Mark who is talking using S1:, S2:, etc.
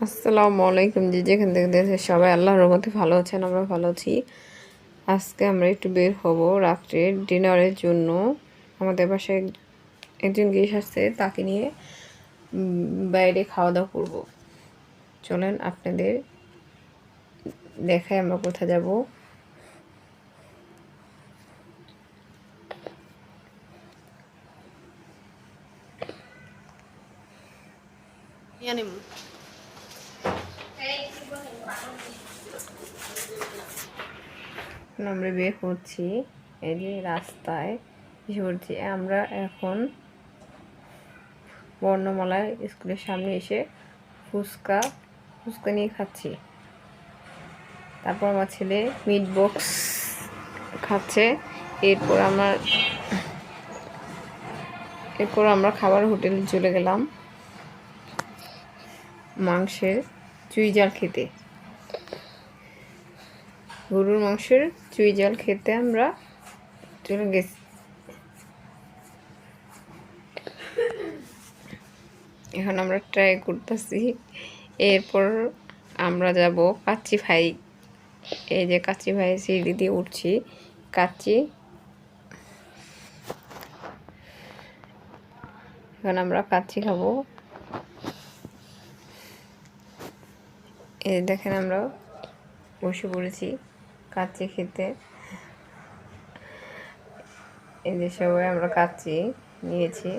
S1: আসসালামু আলাইকুম যে যেখান থেকে দেখে সবাই আল্লাহর রহমতে ভালো আছেন আমরা ভালো আছি। আজকে আমরা একটু বের হব রাত্রে ডিনারের জন্য। আমাদের এক- একজন গেস্ট আসছে, তাকে নিয়ে বাইরে খাওয়া দাওয়া করব। চলেন আপনাদের দেখাই আমরা কোথায় যাব। এখন আমরা বের হচ্ছি এই যে রাস্তায় পড়ছি আমরা এখন বর্ণমালা স্কুলের সামনে এসে ফুচকা ফুচকা নিয়ে খাচ্ছি। তারপর আমার ছেলে মিট বক্স খাচ্ছে। এরপর আমার, এরপর আমরা খাবার হোটেলে চলে গেলাম। মাংসের চুই জাল খেতে। গরুর মাংসের চুই জাল খেতে আমরা চলে গেছি। এখন আমরা ট্রাই করতেছি। এরপর আমরা যাব কাচ্চি ভাই। এই যে কাচ্চি ভাই সিঁড়ি দিয়ে উঠছি। কাচ্চি। এখন আমরা কাচ্চি খাব। এই দেখেন আমরা বসে পড়েছি কাচ্চি খেতে। এই যে সবাই আমরা কাচ্চি নিয়েছি।